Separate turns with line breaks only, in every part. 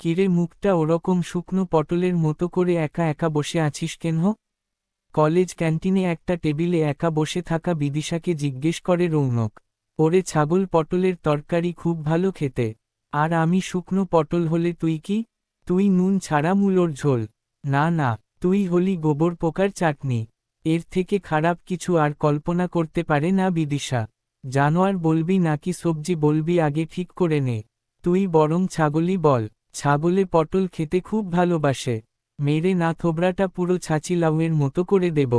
কিরে মুখটা ওরকম শুকনো পটলের মতো করে একা একা বসে আছিস কেন? কলেজ ক্যান্টিনে একটা টেবিলে একা বসে থাকা বিদিশাকে জিজ্ঞেস করে রৌনক, ওরে ছাগল পটলের তরকারি খুব ভালো খেতে, আর আমি শুকনো পটল হলে তুই কি? তুই নুন ছাড়া মূলোর ঝোল। না না, তুই হলি গোবর পোকার চাটনি। এর থেকে খারাপ কিছু আর কল্পনা করতে পারে না বিদিশা। জানোয়ার বলবি নাকি সবজি বলবি আগে ঠিক করে নে। তুই বরং ছাগলই বল। ছাগলে পটল খেতে খুব ভালোবাসে। মেরে না থোবরাটা পুরো ছাঁচি লাউয়ের মতো করে দেব।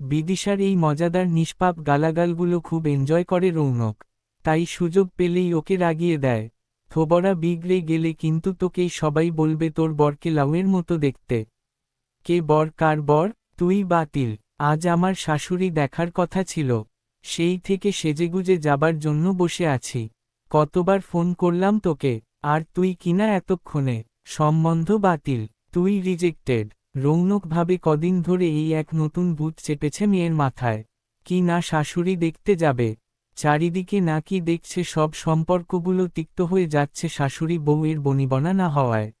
বিদিশার এই মজাদার নিষ্পাপ গালাগালগুলো খুব এনজয় করে রৌনক। তাই সুযোগ পেলেই ওকে রাগিয়ে দেয়। থোবরা বিগড়ে গেলে কিন্তু তোকেই সবাই বলবে তোর বরকে লাউয়ের মতো দেখতে। কে বর, কার বর? তুই বাতিল। আজ আমার শাশুড়ি দেখার কথা ছিল। সেই থেকে সেজেগুজে যাবার জন্য বসে আছি। কতবার ফোন করলাম তোকে। আর তুই কিনা এতক্ষণে, সম্বন্ধ বাতিল, তুই রিজেক্টেড রৌনক ভাবে কদিন ধরে এই এক নতুন ভূত চেপেছে মেয়ের মাথায়। কি না শাশুড়ি দেখতে যাবে? চারিদিকে নাকি দেখছে সব সম্পর্কগুলো তিক্ত হয়ে যাচ্ছে শাশুড়ি বউয়ের বনিবনা না হওয়ায়।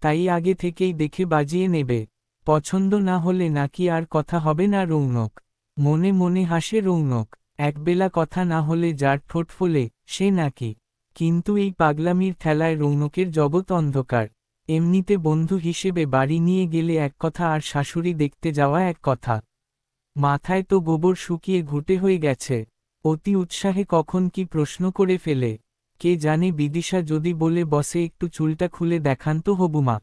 তাই আগে থেকেই দেখে বাজিয়ে নেবে। পছন্দ না হলে নাকি আর কথা হবে না রৌনক। মনে মনে হাসে রৌনক, একবেলা কথা না হলে যার ঠোঁট ফোলে, সে নাকি কিন্তু এই পাগলামির খেলায় রৌনকের জগৎ অন্ধকার। এমনিতে বন্ধু হিসেবে বাড়ি নিয়ে গেলে এক কথা আর শাশুড়ি দেখতে যাওয়া এক কথা। মাথায় তো গোবর শুকিয়ে ঘুটে হয়ে গেছে। অতি উৎসাহে কখন কি প্রশ্ন করে ফেলে। কে জানে বিদিশা যদি বলে বসে একটু চুলটা খুলে দেখান তো হবুমা।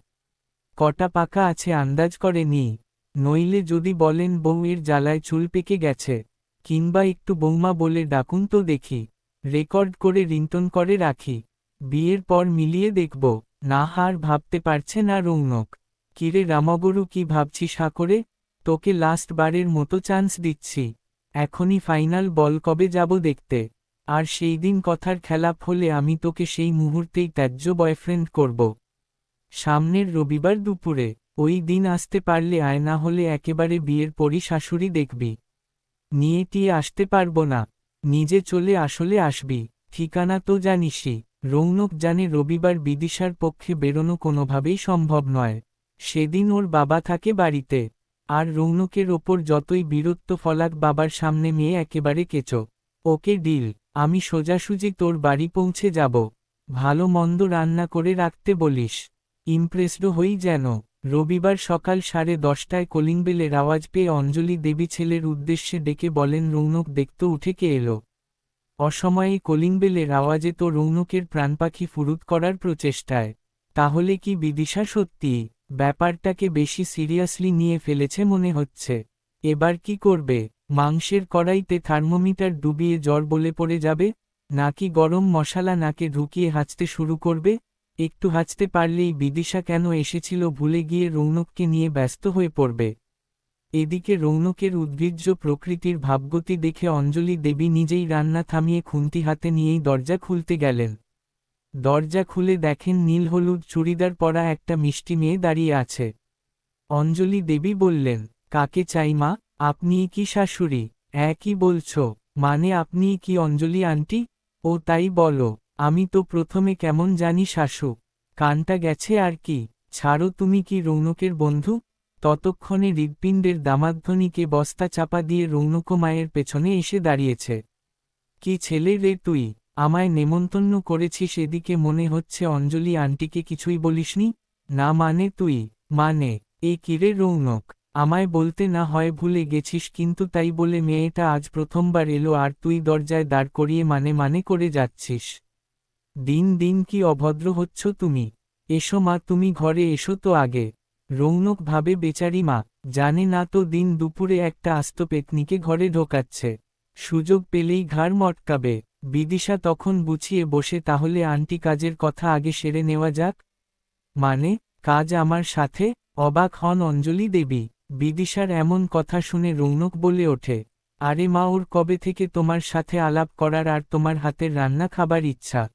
কটা পাকা আছে আন্দাজ করে নি। নইলে যদি বলেন বউয়ের জ্বালায় চুল পেকে গেছে। কিংবা একটু বৌমা বলে ডাকুন তো দেখি। রেকর্ড করে রিংটন করে রাখি। বিয়ের পর মিলিয়ে দেখব, না হার ভাবতে পারছে না রৌনক। কিরে রামগরু, কি ভাবছিস হা করে? তোকে লাস্ট বারের মতো চান্স দিচ্ছি। এখনই ফাইনাল বল কবে যাব দেখতে? আর সেই দিন কথার খেলাপ হলে আমি তোকে সেই মুহূর্তেই ত্যায্য বয়ফ্রেন্ড করব। সামনের রবিবার দুপুরে, ওই দিন আসতে পারলে আয় না হলে একেবারে বিয়ের পরই শাশুড়ি দেখবি। নিয়ে টিয়ে আসতে পারব না। নিজে চলে আসলে আসবি, ঠিকানা তো জানিসই, রৌনক জানে রবিবার বিদিশার পক্ষে বেরোনো কোনোভাবেই সম্ভব নয়। সেদিন ওর বাবা থাকে বাড়িতে, আর রৌনকের ওপর যতই বীরত্ব ফলাক বাবার সামনে মেয়ে একেবারে কেচো। ওকে, ডিল, আমি সোজাসুজি তোর বাড়ি পৌঁছে যাব। ভালো মন্দ রান্না করে রাখতে বলিস। ইমপ্রেসড হই যেন। রবিবার সকাল সাড়ে দশটায় কলিংবেলের আওয়াজ পেয়ে অঞ্জলি দেবী ছেলের উদ্দেশ্যে ডেকে বলেন, রৌনক দেখতে উঠে কে এলো? অসময়ে কলিংবেলের আওয়াজে তো রৌনকের প্রাণপাখি ফুরুত করার প্রচেষ্টায়। তাহলে কি বিদিশা সত্যি? ব্যাপারটাকে বেশি সিরিয়াসলি নিয়ে ফেলেছে মনে হচ্ছে। এবার কি করবে? মাংসের কড়াইতে থার্মোমিটার ডুবিয়ে জ্বর বলে পড়ে যাবে? নাকি গরম মশালা নাকে ঢুকিয়ে হাঁচতে শুরু করবে? একটু হাঁচতে পারলেই বিদিশা কেন এসেছিল ভুলে গিয়ে রৌনককে নিয়ে ব্যস্ত হয়ে পড়বে। এদিকে রৌনকের উদ্ভিজ্জ প্রকৃতির ভাবগতি দেখে অঞ্জলি দেবী নিজেই রান্না থামিয়ে খুন্তি হাতে নিয়েই দরজা খুলতে গেলেন। দরজা খুলে দেখেন নীল হলুদ চুড়িদার পরা একটা মিষ্টি মেয়ে দাঁড়িয়ে আছে। অঞ্জলি দেবী বললেন, কাকে চাই মা? আপনিই কি শাশুড়ি? একই বলছ। মানে আপনিই কি অঞ্জলি আন্টি? ও তাই বলো। আমি তো প্রথমে কেমন জানি শাশু কানটা গেছে আর কি। ছাড়ো তুমি কি রৌনকের বন্ধু? ততক্ষণে হৃৎপিণ্ডের দামাধ্বনিকে বস্তা চাপা দিয়ে রৌনক মায়ের পেছনে এসে দাঁড়িয়েছে। কি ছেলে রে তুই? আমায় নেমন্তন্ন করেছিস এদিকে মনে হচ্ছে অঞ্জলি আন্টিকে কিছুই বলিসনি? না মানে তুই? মানে? এ কিরে রৌনক? আমায় বলতে না হয় ভুলে গেছিস কিন্তু তাই বলে মেয়েটা আজ প্রথমবার এলো আর তুই দরজায় দাঁড় করিয়ে মানে মানে করে যাচ্ছিস। দিন দিন কি অভদ্র হচ্ছ তুমি? এসো মা, তুমি ঘরে এসো তো আগে। রৌনক ভাবে, বেচারি মা, জানে না তো দিন দুপুরে একটা আস্ত পেতনিকে ঘরে ঢোকাচ্ছে। সুযোগ পেলেই ঘাড় মটকাবে। বিদিশা তখন বুঝিয়ে বসে, তাহলে আন্টি কাজের কথা আগে সেরে নেওয়া যাক? মানে কাজ আমার সাথে? অবাক হন অঞ্জলি দেবী। বিদিশার এমন কথা শুনে রৌনক বলে ওঠে, আরে মা, ওর কবে থেকে তোমার সাথে আলাপ করার আর তোমার হাতের রান্না খাবার ইচ্ছা?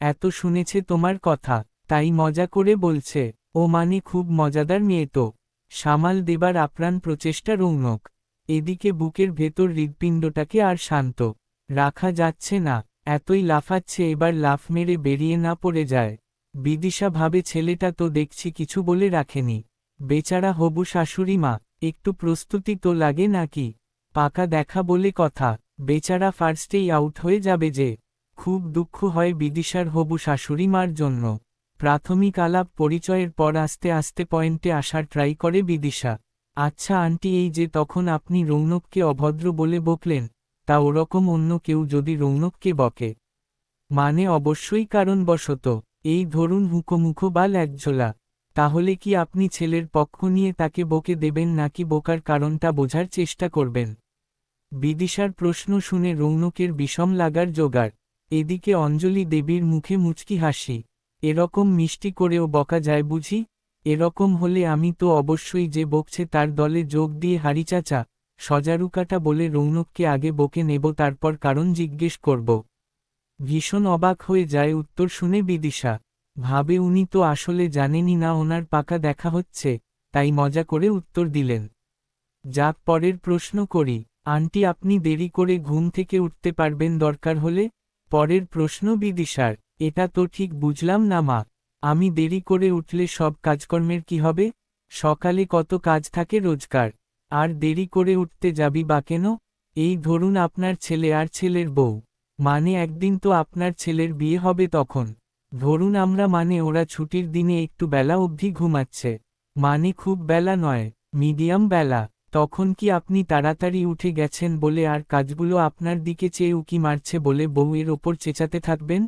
এত শুনেছে তোমার কথা, তাই মজা করে বলছে, ও মানে খুব মজাদার মেয়ে তো। সামাল দেবার আপ্রাণ প্রচেষ্টা রৌনক। এদিকে বুকের ভেতর হৃৎপিণ্ডটাকে আর শান্ত। রাখা যাচ্ছে না, এতই লাফাচ্ছে এবার লাফ মেরে বেরিয়ে না পড়ে যায়। বিদিশা ভাবে, ছেলেটা তো দেখছি কিছু বলে রাখেনি। বেচারা হবু শাশুড়ি মা, একটু প্রস্তুতি তো লাগে নাকি? পাকা দেখা বলে কথা, বেচারা ফার্স্টেই আউট হয়ে যাবে যে। খুব দুঃখ হয় বিদিশার হবু শাশুড়ি মার জন্য। প্রাথমিক আলাপ পরিচয়ের পর আস্তে আস্তে পয়েন্টে আসার ট্রাই করে বিদিশা। আচ্ছা আন্টি, এই যে তখন আপনি রৌনককে অভদ্র বলে বকলেন, তা ওরকম অন্য কেউ যদি রৌনককে বকে? মানে অবশ্যই কারণবশত, এই ধরুন হুকোমুখো বা ল্যাজ্জোলা। তাহলে কি আপনি ছেলের পক্ষ নিয়ে তাকে বকে দেবেন নাকি বোকার কারণটা বোঝার চেষ্টা করবেন? বিদিশার প্রশ্ন শুনে রৌনকের বিষম লাগার জোগাড়। এদিকে অঞ্জলি দেবীর মুখে মুচকি হাসি, এরকম মিষ্টি করেও বকা যায় বুঝি? এরকম হলে আমি তো অবশ্যই যে বকছে তার দলে যোগ দিয়ে হারি চাচা, সজারুকাটা বলে রৌনককে আগে বকে নেব তারপর কারণ জিজ্ঞেস করব। ভীষণ অবাক হয়ে যায় উত্তর শুনে বিদিশা, ভাবে উনি তো আসলে জানেনই না ওনার পাকা দেখা হচ্ছে, তাই মজা করে উত্তর দিলেন। যাক পরের প্রশ্ন করি, আন্টি আপনি দেরি করে ঘুম থেকে উঠতে পারবেন দরকার হলে? পরের প্রশ্ন বিদিশার এটা তো ঠিক বুঝলাম না, মা। আমি দেরি করে উঠলে সব কাজকর্মের কি হবে? সকালে কত কাজ থাকে রোজগার আর দেরি করে উঠতে যাবি বা কেন? এই ধরুন আপনার ছেলে আর ছেলের বউ। মানে একদিন তো আপনার ছেলের বিয়ে হবে তখন। ধরুন আমরা মানে ওরা ছুটির দিনে একটু বেলা অবধি ঘুমাচ্ছে। মানে খুব বেলা নয়, মিডিয়াম বেলা। তখন কি আপনি তাড়াতাড়ি উঠে গেছেন বলে আর কাজগুলো আপনার দিকে চেয়ে উকি মারছে বলে বউয়ের ওপর চেঁচাতে থাকবেন?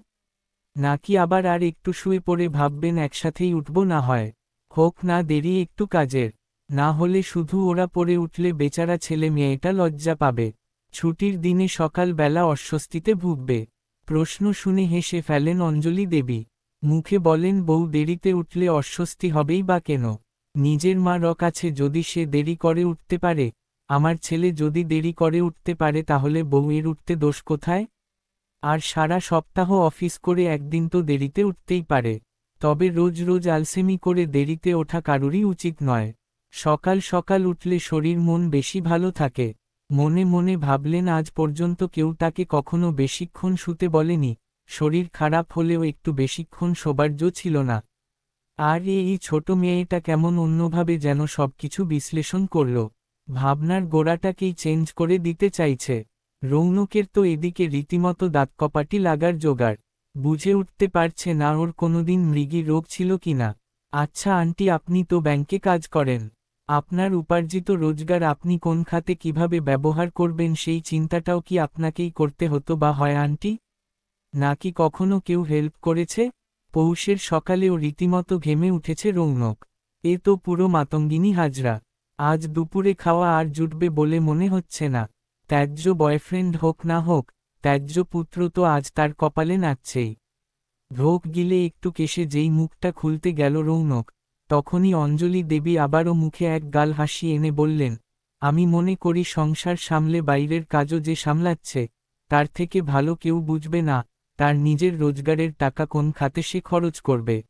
নাকি আবার আর একটু শুয়ে পড়ে ভাববেন একসাথেই উঠব না হয়? হোক না, দেরি একটু কাজের। না হলে শুধু ওরা পড়ে উঠলে বেচারা ছেলে মেয়েটা লজ্জা পাবে। ছুটির দিনে সকালবেলা অস্বস্তিতে ভুগবে। প্রশ্ন শুনে হেসে ফেলেন অঞ্জলি দেবী। মুখে বলেন, বউ দেরিতে উঠলে অস্বস্তি হবেই বা কেন? নিজের মা রক আছে যদি সে দেরি করে উঠতে পারে, আমার ছেলে যদি দেরি করে উঠতে পারে তাহলে বউয়ের উঠতে দোষ কোথায়? আর সারা সপ্তাহ অফিস করে একদিন তো দেরিতে উঠতেই পারে, তবে রোজ রোজ আলসেমি করে দেরিতে ওঠা কারুরই উচিত নয়। সকাল সকাল উঠলে শরীর মন বেশি ভালো থাকে, মনে মনে ভাবলেন আজ পর্যন্ত কেউ তাকে কখনো বেশিক্ষণ শুতে বলেনি, শরীর খারাপ হলেও একটু বেশিক্ষণ শোবার্য ছিল না। আর এই ছোট মেয়েটা কেমন অন্যভাবে যেন সবকিছু বিশ্লেষণ করল। ভাবনার গোড়াটাকেই চেঞ্জ করে দিতে চাইছে। রৌনকের তো এদিকে রীতিমতো দাঁতকপাটি লাগার জোগাড়। বুঝে উঠতে পারছে না ওর কোনোদিন মৃগী রোগ ছিল কিনা। আচ্ছা আন্টি, আপনি তো ব্যাংকে কাজ করেন। আপনার উপার্জিত রোজগার আপনি কোন খাতে কীভাবে ব্যবহার করবেন সেই চিন্তাটাও কি আপনাকেই করতে হতো বা হয় আন্টি? নাকি কখনো কেউ হেল্প করেছে? পৌষের সকালেও রীতিমতো ঘেমে উঠেছে রৌনক। এ তো পুরো মাতঙ্গিনী হাজরা। আজ দুপুরে খাওয়া আর জুটবে বলে মনে হচ্ছে না। ত্যায্য বয়ফ্রেন্ড হোক না হোক, ত্যায্য পুত্র তো আজ তার কপালে নাচছেই। ঢোক গিলে একটু কেশে যেই মুখটা খুলতে গেল রৌনক, তখনই অঞ্জলি দেবী আবারও মুখে এক গাল হাসি এনে বললেন, আমি মনে করি সংসার সামলে বাইরের কাজও যে সামলাচ্ছে, তার থেকে ভালো কেউ বুঝবে না তার নিজের রোজগারের টাকা কোন খাতে সে খরচ করবে?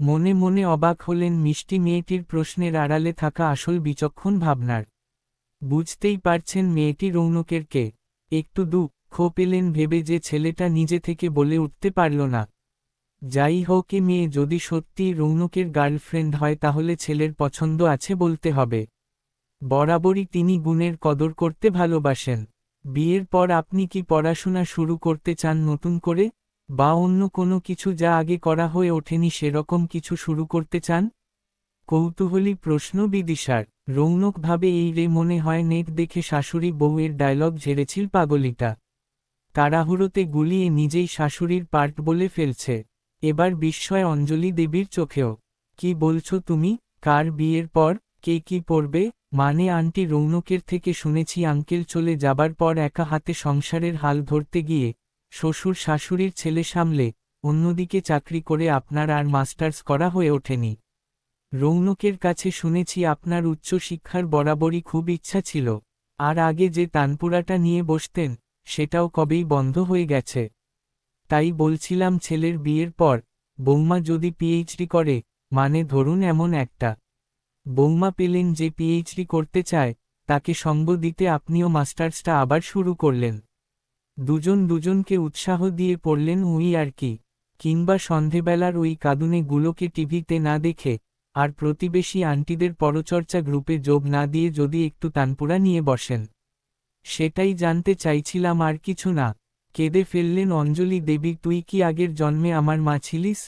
মনে মনে অবাক হলেন মিষ্টি মেয়েটির প্রশ্নের আড়ালে থাকা আসল বিচক্ষণ ভাবনার। বুঝতেই পারছেন মেয়েটি রৌনকের কে। একটু দুঃখ পেলেন ভেবে যে ছেলেটা নিজে থেকে বলে উঠতে পারল না। যাই হোক এ মেয়ে, যদি সত্যিই রৌনকের গার্লফ্রেন্ড হয় তাহলে ছেলের পছন্দ আছে বলতে হবে। বরাবরই তিনি গুণের কদর করতে ভালোবাসেন। বিয়ের পর আপনি কি পড়াশোনা শুরু করতে চান নতুন করে, বা অন্য কোনো কিছু যা আগে করা হয়ে ওঠেনি সেরকম কিছু শুরু করতে চান? কৌতূহলী প্রশ্ন বিদিশার রৌনকভাবে এই রে মনে হয় নেট দেখে শাশুড়ি বউয়ের ডায়লগ ঝেড়েছিল পাগলিটা। তাড়াহুড়োতে গুলিয়ে নিজেই শাশুড়ির পার্ট বলে ফেলছে। এবার বিস্ময় অঞ্জলি দেবীর চোখেও, কি বলছো তুমি? কার বিয়ের পর? কে কি পড়বে? মানে আন্টি রৌনকের থেকে শুনেছি আঙ্কেল চলে যাবার পর একা হাতে সংসারের হাল ধরতে গিয়ে, শ্বশুর শাশুড়ির ছেলে সামলে, অন্যদিকে চাকরি করে আপনার আর মাস্টার্স করা হয়ে ওঠেনি। রৌনকের কাছে শুনেছি আপনার উচ্চ শিক্ষার বরাবরই খুব ইচ্ছা ছিল। আর আগে যে তানপুরাটা নিয়ে বসতেন, সেটাও কবেই বন্ধ হয়ে গেছে। তাই বলছিলাম ছেলের বিয়ের পর, বৌমা যদি পিএইচডি করে মানে ধরুন এমন একটা। বৌমা পেলেন যে পিএইচডি করতে চায়, তাকে সঙ্গ দিতে আপনিও মাস্টার্সটা আবার শুরু করলেন। দুজন দুজনকে উৎসাহ দিয়ে পড়লেন উই আর কি, কিংবা সন্ধেবেলার ওই কাঁদুনে গুলোকে টিভিতে না দেখে, আর প্রতিবেশী আন্টিদের পরচর্চা গ্রুপে যোগ না দিয়ে যদি একটু তানপুরা নিয়ে বসেন। সেটাই জানতে চাইছিলাম আর কিছু না, কেঁদে ফেললেন অঞ্জলি দেবী, তুই কি আগের জন্মে আমার মা ছিলিস?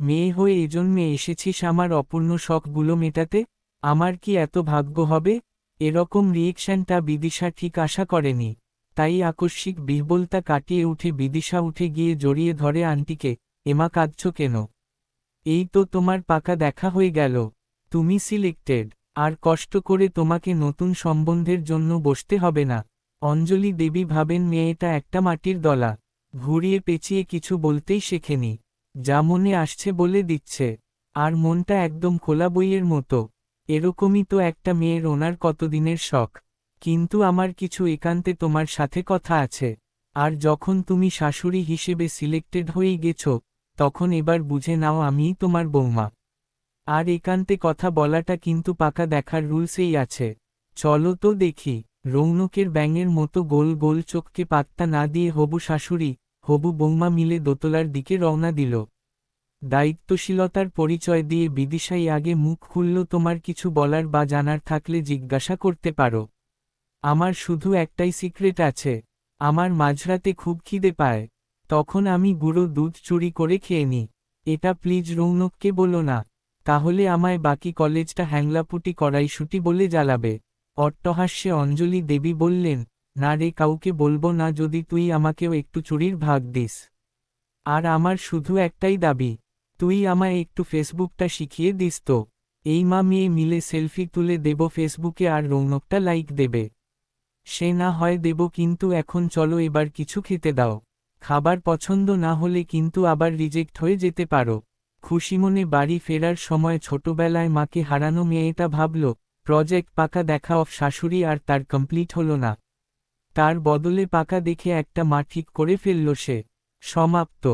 মেয়ে হয়ে এজন্মে এসেছিস আমার অপূর্ণ শখগুলো মেটাতে? আমার কি এত ভাগ্য হবে? এরকম রিয়েকশনটা বিদিশা ঠিক আশা করেনি। তাই আকস্মিক বিহবলতা কাটিয়ে উঠে বিদিশা উঠে গিয়ে জড়িয়ে ধরে আন্টিকে, এমা, কাঁদছ কেন? এই তো তোমার পাকা দেখা হয়ে গেল। তুমি সিলেক্টেড। আর কষ্ট করে তোমাকে নতুন সম্বন্ধের জন্য বসতে হবে না। অঞ্জলি দেবী ভাবেন মেয়েটা একটা মাটির দলা। ঘুরিয়ে পেঁচিয়ে কিছু বলতেই শেখেনি। যা মনে আসছে বলে দিচ্ছে। আর মনটা একদম খোলা বইয়ের মতো। এরকমই তো একটা মেয়ের ওনার কতদিনের শখ। কিন্তু আমার কিছু একান্তে তোমার সাথে কথা আছে। আর যখন তুমি শাশুড়ি হিসেবে সিলেক্টেড হয়েই গেছো, তখন এবার বুঝে নাও আমিই তোমার বৌমা। আর একান্তে কথা বলাটা কিন্তু পাকা দেখার রুলসেই আছে। চলো তো দেখি, রৌনকের ব্যাঙের মতো গোল গোল চোখকে পাত্তা না দিয়ে হবু শাশুড়ি, হবু বৌমা মিলে দোতলার দিকে রওনা দিল। দায়িত্বশীলতার পরিচয় দিয়ে বিদিশাই আগে মুখ খুলল, তোমার কিছু বলার বা জানার থাকলে জিজ্ঞাসা করতে পারো। আমার শুধু একটাই সিক্রেট আছে। আমার মাঝরাতে খুব খিদে পায়। তখন আমি গুঁড়ো দুধ চুরি করে খেয়ে নিই এটা প্লিজ রৌনককে বলো না। তাহলে আমায় বাকি কলেজটা হ্যাংলাপুটি কড়াইশুটি বলে জ্বালাবে। অট্টহাস্যে অঞ্জলি দেবী বললেন, না রে, কাউকে বলব না যদি তুই আমাকেও একটু চুরির ভাগ দিস। আর আমার শুধু একটাই দাবি তুই আমায় একটু ফেসবুকটা শিখিয়ে দিস তো। এই মা মেয়ে মিলে সেলফি তুলে দেব ফেসবুকে আর রৌনকটা লাইক দেবে। সে না হয় দেব কিন্তু এখন চলো এবার কিছু খেতে দাও। খাবার পছন্দ না হলে কিন্তু আবার রিজেক্ট হয়ে যেতে পারো। খুশিমনে বাড়ি ফেরার সময় ছোটবেলায় মাকে হারানো মেয়েটা ভাবল, প্রজেক্ট পাকা দেখা অফ শাশুড়ি আর তার কমপ্লিট হল না। তার বদলে পাকা দেখে একটা মা ঠিক করে ফেলল সে। সমাপ্ত।